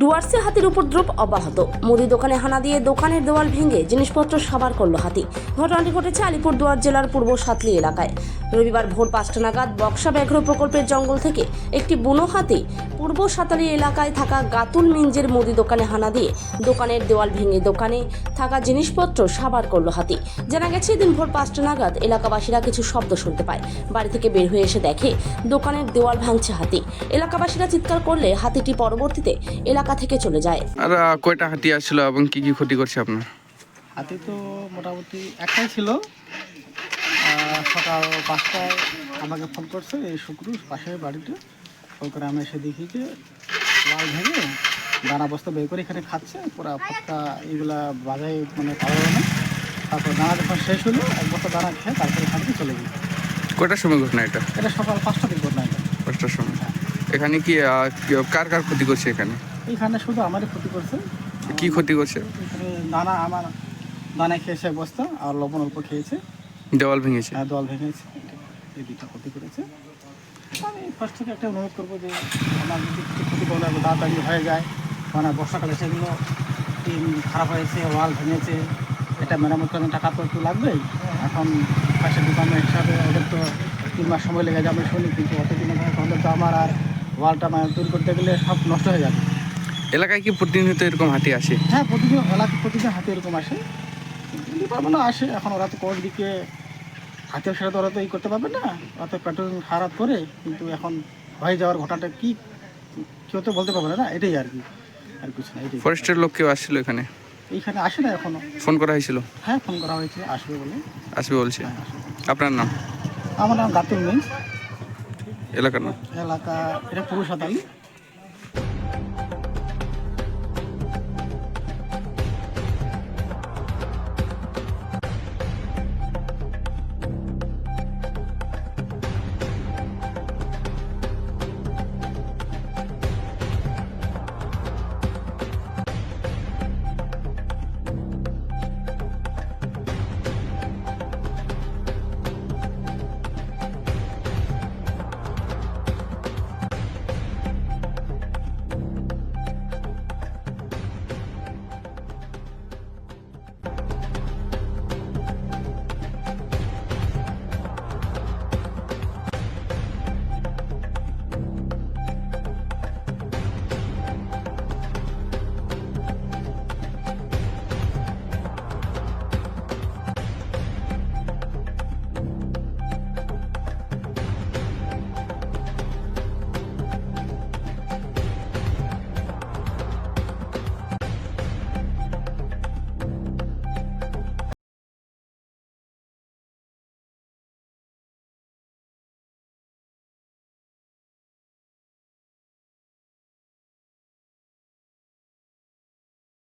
ডুয়ার্সে হাতির উপদ্রব অব্যাহত। মুদি দোকানে হানা দিয়ে দোকানের দেওয়াল ভেঙে জিনিসপত্র সাবার করল হাতি। ঘটনাটি ঘটেছে আলিপুরদুয়ার জেলার পূর্ব সাতলি এলাকায়। রবিবার ভোর পাঁচটা নাগাদ বক্সা ব্যাঘ্র প্রকল্পের জঙ্গল থেকে একটি বুনো হাতি পূর্ব সাতালি এলাকায় থাকা গাতুল মিঞ্জের মুদি দোকানে হানা দিয়ে দোকানের দেওয়াল ভেঙে দোকানে থাকা জিনিসপত্র সাবার করল হাতি। জানা গেছে, এদিন ভোর পাঁচটা নাগাদ এলাকাবাসীরা কিছু শব্দ শুনতে পায়। বাড়ি থেকে বের হয়ে এসে দেখে দোকানের দেওয়াল ভাঙছে হাতি। এলাকাবাসীরা চিৎকার করলে হাতিটি পরবর্তীতে এলাকা থেকে চলে যায়। আর আহ, কয়টা হাতি আসছিল এবং কি কি ক্ষতি করছে আপনার? হাতি তো মোটামুটি একটাই ছিল। আহ, সকাল পাঁচটায় আমাকে ফোন করছে এই শুক্র পাশের বাড়িতে। ফোন করে আমি এসে দেখি যে ওয়াল ভেঙে দানা বস্তা বের করে এখানে খাচ্ছে। পুরা ফটকা এইগুলা বাজায় মানে হবে না। তারপর দানা যখন শেষ হলো এক বস্তা দানা খেয়ে তারপরে এখান থেকে চলে গেছে কয়টার সময় ঘটনা এটা? এটা সকাল পাঁচটা দিন ঘটনা এটা। পাঁচটার সময়। এখানে কি আহ, কি- কার কার ক্ষতি করছে এখানে? এইখানে শুধু আমারই ক্ষতি করছে। কি ক্ষতি করছে? এখানে দানা আমার দানা খেয়েছে এক বস্তা আর লবণ অল্প খেয়েছে। দেওয়াল ভেঙেছে? হ্যাঁ দল ভেঙেছে। এই দুইটা ক্ষতি করেছে। আমি ফার্স্ট থেকে একটা অনুরোধ করব যে আমার যদি ক্ষতি করলে তাড়াতাড়ি হয়ে যায় মানে বর্ষাকালে সেগুলো টিন খারাপ হয়েছে ওয়াল ভেঙেছে এটা মেরামত করার টাকা তো একটু লাগবেই এখন পাশের দোকানের হিসাবে ওদের তো তিন মাস সময় লেগে যাবে শুনি কিন্তু অতদিনে তাহলে তো আমার আর ওয়ালটা মানে তৈরি করতে গেলে সব নষ্ট হয়ে যাবে। এলাকায় কি প্রতিনিয়ত এরকম হাতি আসে? হ্যাঁ প্রতিদিন এলাকা প্রতিদিন হাতি এরকম আসে। ডিপার্টমেন্টও আসে এখন ওরা তো কোন দিকে হাতের সাথে ওরা তো এই করতে পারবে না। ওরা তো পেট্রোল খারাপ করে কিন্তু এখন হয়ে যাওয়ার ঘটনাটা কি কেউ তো বলতে পারবে না এটাই আর কি আর কিছু না এটাই। ফরেস্টের লোক কেউ আসছিল এখানে? এইখানে আসে না এখনও। ফোন করা হয়েছিল? হ্যাঁ ফোন করা হয়েছে আসবে বলে। আসবে বলছে? হ্যাঁ আপনার নাম? আমার নাম গাতুল মিন্স এলাকার নাম? এলাকা এটা পুরুষ হাতালি